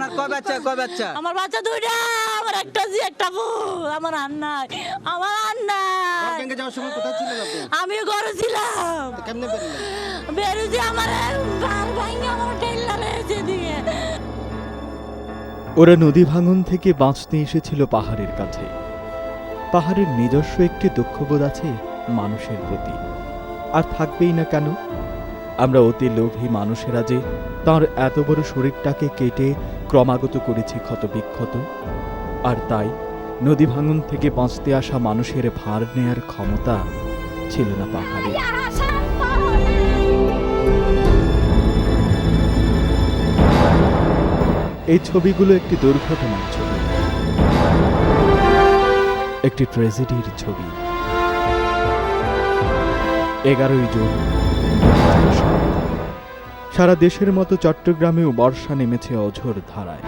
আপনার কয় বাচ্চা কয় বাচ্চা? আমার বাচ্চা দুইটা আমার একটা জি একটা বউ আমার আর নাই আমার আর নাই। ব্যাংকে যাওয়ার সময় কোথায় ছিলেন আপনি? আমি ঘরে ছিলাম। কেমনে বেরোলেন? আমার বার ভাঙে আমার দিয়ে। ওরা নদী ভাঙন থেকে বাঁচতে এসেছিল পাহাড়ের কাছে। পাহাড়ের নিজস্ব একটি দুঃখবোধ আছে মানুষের প্রতি। আর থাকবেই না কেন? আমরা অতি লোভী মানুষেরা যে তার এত বড় শরীরটাকে কেটে ক্রমাগত করেছি ক্ষত বিক্ষত আর তাই নদী ভাঙন থেকে বাঁচতে আসা মানুষের ভার নেয়ার ক্ষমতা ছিল না পাহাড়ে। এই ছবিগুলো একটি দুর্ঘটনার ছবি। একটি ট্র্যাজেডির ছবি। এগারোই জুন 2007 সারা দেশের মতো চট্টগ্রামেও বর্ষা নেমেছে অঝোর ধারায়।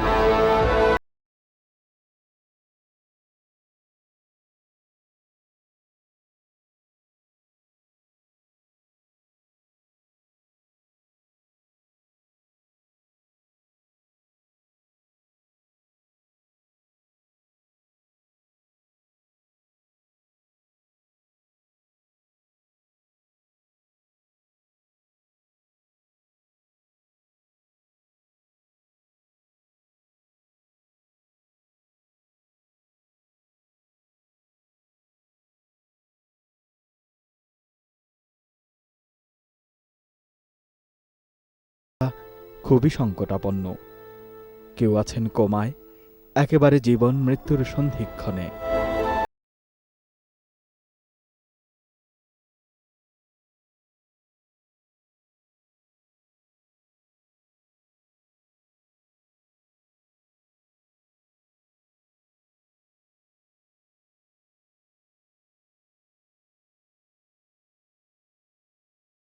খুবই সংকটাপন্ন। কেউ আছেন কোমায় একেবারে জীবন মৃত্যুর সন্ধিক্ষণে।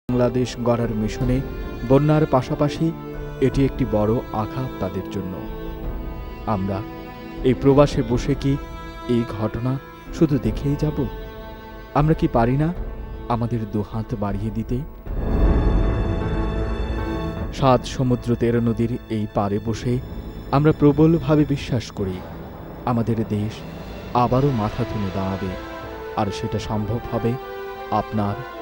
বাংলাদেশ গড়ার মিশনে বন্যার পাশাপাশি এটি একটি বড় আঘাত তাদের জন্য। আমরা এই প্রবাসে বসে কি এই ঘটনা শুধু দেখেই যাব? আমরা কি পারি না আমাদের দুহাত বাড়িয়ে দিতে? সাত সমুদ্র তেরো নদীর এই পারে বসে আমরা প্রবলভাবে বিশ্বাস করি, আমাদের দেশ আবারও মাথা তুলে দাঁড়াবে, আর সেটা সম্ভব হবে আপনার